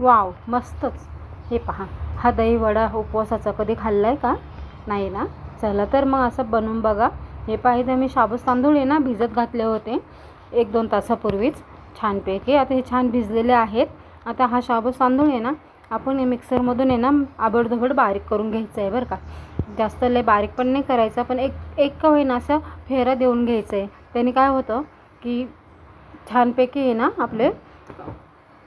Wow मस्तच. हे पहा हा दही वडा उपवासाचा कधी खाल्ला आहे का? नाही ना? चला तर मग असं बनवून बघा. हे पाहिजे मी शाबूस तांदूळ आहे ना भिजत घातले होते एक दोन तासापूर्वीच. छानपैकी आता हे छान भिजलेले आहेत. आता हा शाबूस तांदूळ आहे ना आपण हे मिक्सरमधून आहे ना आबडधोबड बारीक करून घ्यायचं आहे बरं का. जास्त लय बारीक पण नाही करायचं पण एक एक का होईना असं फेरा देऊन घ्यायचं आहे. त्याने काय होतं की छानपैकी आहे ना आपले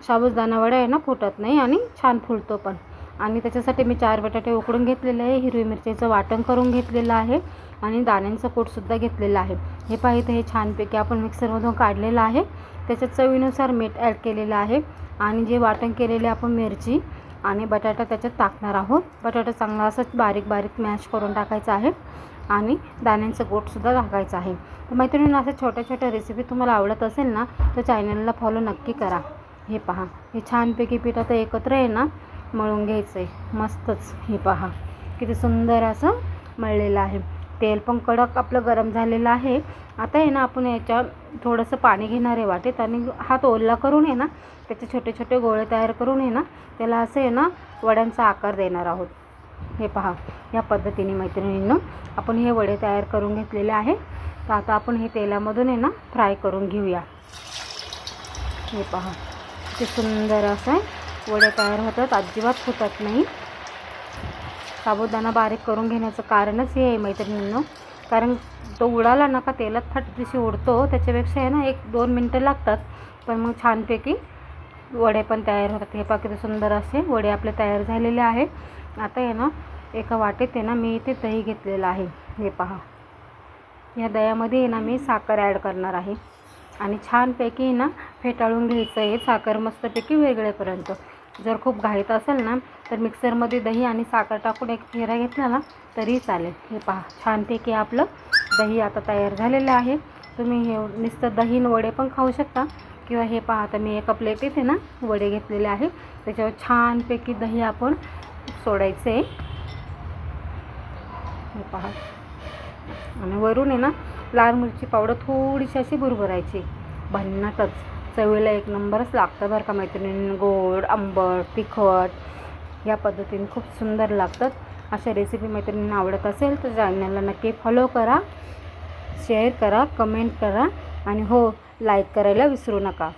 साबुदाणा वडा आहे ना फुटत नाही आणि छान फुलतो पण. आणि त्याच्यासाठी मी चार बटाटे उकडून घेतलेले आहे हिरवी मिरचीचं वाटण करून घेतलेलं आहे आणि दाण्यांचं पोटसुद्धा घेतलेलं आहे. हे पाहिजे हे छानपैकी आपण मिक्सरमधून काढलेलं आहे. त्याच्यात चवीनुसार मीठ ॲड केलेलं आहे आणि जे वाटण केलेले आपण मिरची आणि बटाटा त्याच्यात टाकणार आहोत. बटाटा चांगला असं बारीक बारीक मॅश करून टाकायचं आहे आणि दाण्यांचं गोटसुद्धा टाकायचं आहे. तर मैत्रिणींनो असं छोट्या छोट्या रेसिपी तुम्हाला आवडत असेल ना तर चॅनलला फॉलो नक्की करा. हे पहा. हे छानपैकी पीठ आता एकत्र आहे ना मळून घ्यायचं आहे मस्तच हे पहा. किती सुंदर असं मळलेलं आहे. तेल पण कडक आपलं गरम झालेलं आहे. आता आहे ना आपण याच्या थोडंसं पाणी घेणार आहे वाटेत आणि हात ओला करून आहे ना त्याचे छोटे छोटे गोळे तयार करून आहे ना त्याला असं आहे ना वड्यांचा आकार देणार आहोत. हे पहा या पद्धतीने मैत्रिणींनो आपण हे वडे तयार करून घेतलेले आहे. तर आता आपण हे तेलामधून आहे ना फ्राय करून घेऊया. हे पहा. ते सुंदर असं वडे तयार होतात. अजिबात फुटत नाही. साबुदाणा बारीक करून घेण्याचं कारणच हे आहे मैत्रिणींनो. कारण तो उडाला ना का तेलात फटदिशी उडतो. त्याच्यापेक्षा आहे ना एक दोन मिनटं लागतात. पण मग छानपैकी वडे पण तयार होतात. हे पाकिट सुंदर असे वडे आपले तयार झालेले आहे आता आहे ना एका वाटेत आहे ना मी इथे दही घेतलेलं आहे. हे पहा. या दह्यामध्ये आहे ना मी साखर ॲड करणार आहे. आणि छानपैकी ना फेटाळून घ्यायचं आहे साखर मस्तपैकी वेगळेपर्यंत. जर खूप घाईत असेल ना तर मिक्सरमध्ये दही आणि साखर टाकून एक फेरा घेतला ना तरी चालेल. हे पहा छानपैकी आपलं दही आता तयार झालेलं आहे. तुम्ही हे नुसतं दही वडे पण खाऊ शकता. किंवा हे पहा आता मी एका प्लेट येते ना वडे घेतलेले आहे. त्याच्यावर छानपैकी दही आपण सोडायचे हे पहा. आणि वरून आहे ना लाल मिरची पावडर थोडीशी अशी भुरभरायची. भन्नाटच. चवीला एक नंबरच लागतं बरं का मैत्रिणी. गोड आंबट तिखट. या पद्धतीने खूप सुंदर लागतात. अशा रेसिपी मैत्रिणींना आवडत असेल तर चॅनलला नक्की फॉलो करा. शेअर करा कमेंट करा. आणि हो लाईक करायला विसरू नका.